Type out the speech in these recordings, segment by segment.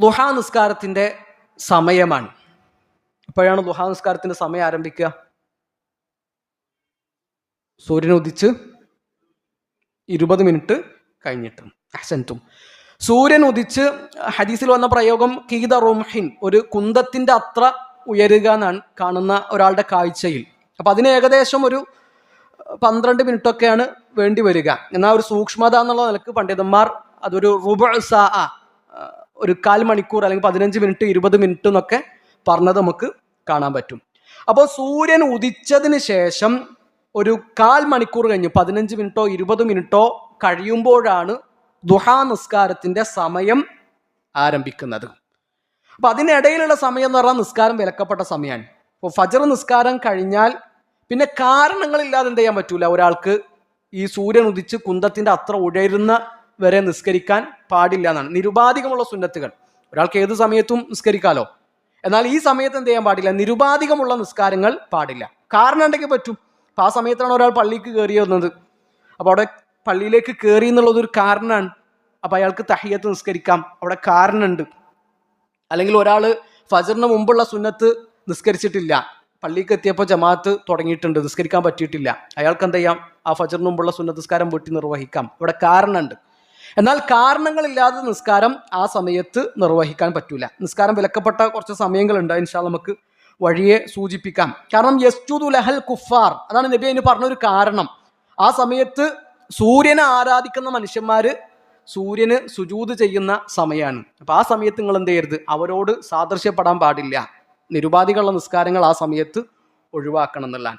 ദുഹാ നിസ്കാരത്തിന്റെ സമയമാണ്. എപ്പോഴാണ് ദുഹാ നിസ്കാരത്തിന്റെ സമയം ആരംഭിക്കുക? സൂര്യൻ ഉദിച്ച് ഇരുപത് മിനിറ്റ് കഴിഞ്ഞിട്ട് അസന്റും സൂര്യൻ ഉദിച്ച് ഹദീസിൽ വന്ന പ്രയോഗം കീത റുംഹിൻ ഒരു കുന്തത്തിന്റെ അത്ര ഉയരുക എന്നാണ് കാണുന്ന ഒരാളുടെ കാഴ്ചയിൽ. അപ്പൊ അതിന് ഏകദേശം ഒരു പന്ത്രണ്ട് മിനിറ്റൊക്കെയാണ് വേണ്ടി വരിക. എന്നാൽ ഒരു സൂക്ഷ്മത എന്നുള്ള നിലയ്ക്ക് പണ്ഡിതന്മാർ അതൊരു റുബ സാ ഒരു കാൽ മണിക്കൂർ അല്ലെങ്കിൽ പതിനഞ്ച് മിനിറ്റ് ഇരുപത് മിനിറ്റ് എന്നൊക്കെ പറഞ്ഞത് നമുക്ക് കാണാൻ പറ്റും. അപ്പോൾ സൂര്യൻ ഉദിച്ചതിന് ശേഷം ഒരു കാൽ മണിക്കൂർ കഴിഞ്ഞ് പതിനഞ്ച് മിനിറ്റോ ഇരുപത് മിനിറ്റോ കഴിയുമ്പോഴാണ് ദുഹാ നിസ്കാരത്തിന്റെ സമയം ആരംഭിക്കുന്നത്. അപ്പോൾ അതിനിടയിലുള്ള സമയം എന്ന് പറഞ്ഞാൽ നിസ്കാരം വിലക്കപ്പെട്ട സമയമാണ്. അപ്പോൾ ഫജർ നിസ്കാരം കഴിഞ്ഞാൽ പിന്നെ കാരണങ്ങളില്ലാതെ എന്ത് ചെയ്യാൻ പറ്റൂല? ഒരാൾക്ക് ഈ സൂര്യൻ ഉദിച്ച് കുന്തത്തിന്റെ അത്ര ഉയരുന്ന വരെ നിസ്കരിക്കാൻ പാടില്ല എന്നാണ്. നിരുപാധികമുള്ള സുന്നത്തുകൾ. ഒരാൾക്ക് ഏത് സമയത്തും നിസ്കരിക്കാലോ? എന്നാൽ ഈ സമയത്ത് എന്ത് ചെയ്യാൻ പാടില്ല? നിരുപാധികമുള്ള നിസ്കാരങ്ങൾ പാടില്ല. കാരണം ഉണ്ടെങ്കിൽ പറ്റും? അപ്പൊ ആ സമയത്താണ് ഒരാൾ പള്ളിക്ക് കയറി വന്നത്. അപ്പോൾ അവിടെ പള്ളിയിലേക്ക് കയറി എന്നുള്ളതൊരു കാരണമാണ് അപ്പോൾ അയാൾക്ക് തഹിയത്ത് നിസ്കരിക്കാം. അവിടെ കാരണമുണ്ട് അല്ലെങ്കിൽ ഒരാൾ ഫജറിന് മുമ്പുള്ള സുന്നത്ത് നിസ്കരിച്ചിട്ടില്ല. പള്ളിക്ക് എത്തിയപ്പോൾ ജമാഅത്ത് തുടങ്ങിയിട്ടുണ്ട്. നിസ്കരിക്കാൻ പറ്റിയിട്ടില്ല. അയാൾക്ക് എന്ത് ചെയ്യാം? ആ ഫജറിന് മുമ്പുള്ള സുന്നത്ത് നിസ്കാരം വീട്ടിൽ നിർവഹിക്കാം. ഇവിടെ കാരണമുണ്ട് എന്നാൽ കാരണങ്ങളില്ലാതെ നിസ്കാരം ആ സമയത്ത് നിർവഹിക്കാൻ പറ്റൂല. നിസ്കാരം വിലക്കപ്പെട്ട കുറച്ച് സമയങ്ങളുണ്ട്. ഇൻഷാ നമുക്ക് വഴിയെ സൂചിപ്പിക്കാം. കാരണം യസ്ജുദു ലഹൽ കുഫാർ. അതാണ് നബി അതിന് പറഞ്ഞൊരു കാരണം. ആ സമയത്ത് സൂര്യനെ ആരാധിക്കുന്ന മനുഷ്യന്മാർ സൂര്യന് സുജൂത് ചെയ്യുന്ന സമയമാണ് അപ്പം ആ സമയത്ത് നിങ്ങൾ എന്ത് ചെയ്യരുത്? അവരോട് സാദൃശ്യപ്പെടാൻ പാടില്ല. നിരുപാധികളുള്ള നിസ്കാരങ്ങൾ ആ സമയത്ത് ഒഴിവാക്കണം എന്നുള്ളതാണ്.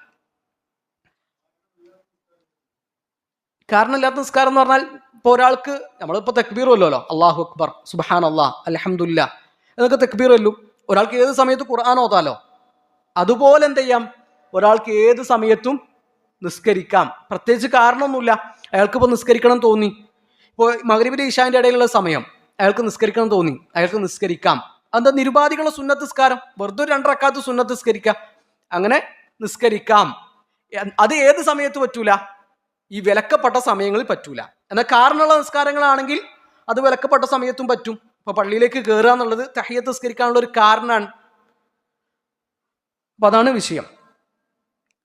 കാരണമില്ലാത്ത നിസ്കാരം എന്ന് പറഞ്ഞാൽ ഇപ്പോൾ ഒരാൾക്ക് നമ്മളിപ്പോൾ തെക്ബീർ വല്ലോ അള്ളാഹു അക്ബർ സുബാൻ അള്ളാഹ് അലഹമുല്ല എന്നൊക്കെ തെക്ബീർ വല്ലു ഒരാൾക്ക് ഏത് സമയത്ത് ഖുർആൻ ഓതാലോ? അതുപോലെ എന്ത് ചെയ്യാം? ഒരാൾക്ക് ഏത് സമയത്തും നിസ്കരിക്കാം. പ്രത്യേകിച്ച് കാരണമൊന്നുമില്ല. അയാൾക്ക് ഇപ്പോൾ നിസ്കരിക്കണം തോന്നി. ഇപ്പോൾ മകരീബിന്റെ ഈശാന്റെ ഇടയിലുള്ള സമയം. അയാൾക്ക് നിസ്കരിക്കണം തോന്നി. അയാൾക്ക് നിസ്കരിക്കാം. അതെന്താ? നിരുപാധികളുടെ സുന്നത്ത് നിസ്കാരം. വെറുതെ ഒരു രണ്ടരക്കാത്ത് സുന്നത്ത് നിസ്കരിക്കാം അങ്ങനെ നിസ്കരിക്കാം. അത് ഏത് സമയത്ത് പറ്റൂല? ഈ വിലക്കപ്പെട്ട സമയങ്ങളിൽ പറ്റൂല. എന്നാൽ കാരണമുള്ള നിസ്കാരങ്ങളാണെങ്കിൽ അത് വിലക്കപ്പെട്ട സമയത്തും പറ്റും. ഇപ്പൊ പള്ളിയിലേക്ക് കയറുക എന്നുള്ളത് തഹിയത്ത് നിസ്കരിക്കാനുള്ള ഒരു കാരണമാണ് അപ്പൊ അതാണ് വിഷയം.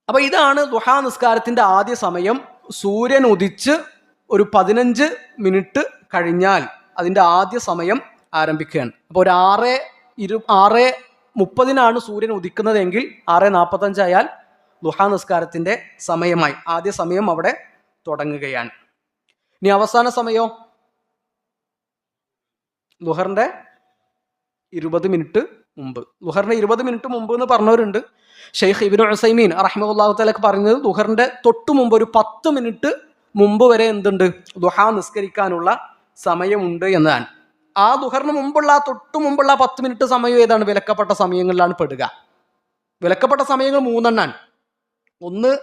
അപ്പൊ ഇതാണ് ദുഹാ നിസ്കാരത്തിന്റെ ആദ്യ സമയം. സൂര്യൻ ഉദിച്ച് ഒരു പതിനഞ്ച് മിനിറ്റ് കഴിഞ്ഞാൽ അതിന്റെ ആദ്യ സമയം ആരംഭിക്കുകയാണ്. അപ്പോൾ ഒരു ആറ് ഇരു ആറ് മുപ്പതിനാണ് സൂര്യൻ ഉദിക്കുന്നതെങ്കിൽ ആറ് നാൽപ്പത്തഞ്ചായാൽ ദുഹാ നിസ്കാരത്തിന്റെ സമയമായി. ആദ്യ സമയം അവിടെ തുടങ്ങുകയാണ്. ഇനി അവസാന സമയോ? ലുഹറിന്റെ ഇരുപത് മിനിറ്റ് മുമ്പ്. ലുഹറിന്റെ ഇരുപത് മിനിറ്റ് മുമ്പ് എന്ന് പറഞ്ഞവരുണ്ട്. ഷെയ്ഖ് ഇബിൻ ഉസൈമീൻ റഹ്മുല്ലാഹു പറയുന്നത് പറഞ്ഞത് തൊട്ടു മുമ്പ് ഒരു പത്ത് മിനിറ്റ് മുമ്പ് വരെ എന്തുണ്ട്? ദുഹ നിസ്കരിക്കാനുള്ള സമയമുണ്ട് എന്നതാണ്. ആ ദുഹറിന് മുമ്പുള്ള ആ തൊട്ട് മുമ്പുള്ള പത്ത് മിനിറ്റ് സമയം ഏതാണ്? വിലക്കപ്പെട്ട സമയങ്ങളിലാണ് പെടുക. വിലക്കപ്പെട്ട സമയങ്ങൾ മൂന്നെണ്ണാണ്. ഒന്ന്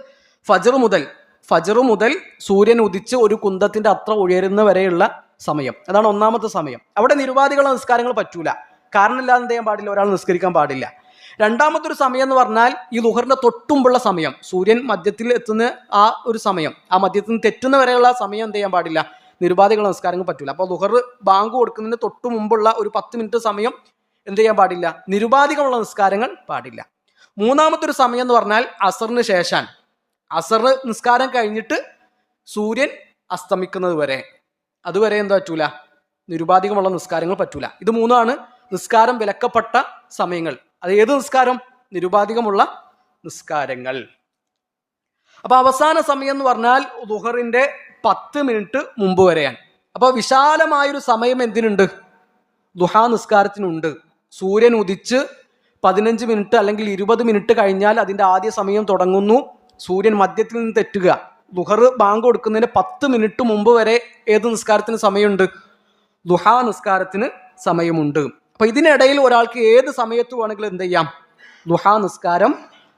ഫജർ മുതൽ ഫജർ മുതൽ സൂര്യൻ ഉദിച്ച് ഒരു കുന്തത്തിന്റെ അത്ര ഉയരുന്ന വരെയുള്ള സമയം. അതാണ് ഒന്നാമത്തെ സമയം. അവിടെ നിരുപാധികളുള്ള നിസ്കാരങ്ങൾ പറ്റൂല. കാരണമില്ലാതെ എന്ത് ചെയ്യാൻ പാടില്ല? ഒരാൾ നിസ്കരിക്കാൻ പാടില്ല. രണ്ടാമത്തെ ഒരു സമയം എന്ന് പറഞ്ഞാൽ ഈ ലുഹറിന്റെ തൊട്ടുമ്പുള്ള സമയം. സൂര്യൻ മധ്യത്തിൽ എത്തുന്ന ആ ഒരു സമയം. ആ മധ്യത്തിൽ നിന്ന് തെറ്റുന്ന വരെയുള്ള സമയം എന്ത് ചെയ്യാൻ പാടില്ല? നിരുപാധികൾ നിസ്കാരങ്ങൾ പറ്റൂല. അപ്പോൾ ലുഹർ ബാങ്ക് കൊടുക്കുന്നതിന് തൊട്ടു മുമ്പുള്ള ഒരു പത്ത് മിനിറ്റ് സമയം എന്ത് ചെയ്യാൻ പാടില്ല? നിരുപാധികമുള്ള നിസ്കാരങ്ങൾ പാടില്ല. മൂന്നാമത്തെ ഒരു സമയം എന്ന് പറഞ്ഞാൽ അസറിന് ശേഷാണ് അസർ നിസ്കാരം കഴിഞ്ഞിട്ട് സൂര്യൻ അസ്തമിക്കുന്നത് വരെ. അതുവരെ എന്താ പറ്റൂല? നിരുപാധികമുള്ള നിസ്കാരങ്ങൾ പറ്റൂല. ഇത് മൂന്നാണ് നിസ്കാരം വിലക്കപ്പെട്ട സമയങ്ങൾ. അത് ഏത് നിസ്കാരം? നിരുപാധികമുള്ള നിസ്കാരങ്ങൾ. അപ്പൊ അവസാന സമയം എന്ന് പറഞ്ഞാൽ ദുഹറിന്റെ പത്ത് മിനിറ്റ് മുമ്പ് വരെയാണ്. അപ്പൊ വിശാലമായൊരു സമയം എന്തിനുണ്ട്? ദുഹാ നിസ്കാരത്തിനുണ്ട്. സൂര്യൻ ഉദിച്ച് പതിനഞ്ച് മിനിറ്റ് അല്ലെങ്കിൽ ഇരുപത് മിനിറ്റ് കഴിഞ്ഞാൽ അതിന്റെ ആദ്യ സമയം തുടങ്ങുന്നു. സൂര്യൻ മധ്യത്തിൽ നിന്ന് തെറ്റുക. ദുഹർ ബാങ്ക് കൊടുക്കുന്നതിന് പത്ത് മിനിറ്റ് മുമ്പ് വരെ ഏത് നിസ്കാരത്തിന് സമയമുണ്ട്? ദുഹാ നിസ്കാരത്തിന് സമയമുണ്ട്. അപ്പൊ ഇതിനിടയിൽ ഒരാൾക്ക് ഏത് സമയത്ത് വേണമെങ്കിലും എന്ത് ചെയ്യാം? ദുഹാ നിസ്കാരം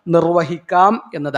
നിർവഹിക്കാം എന്നതാണ്.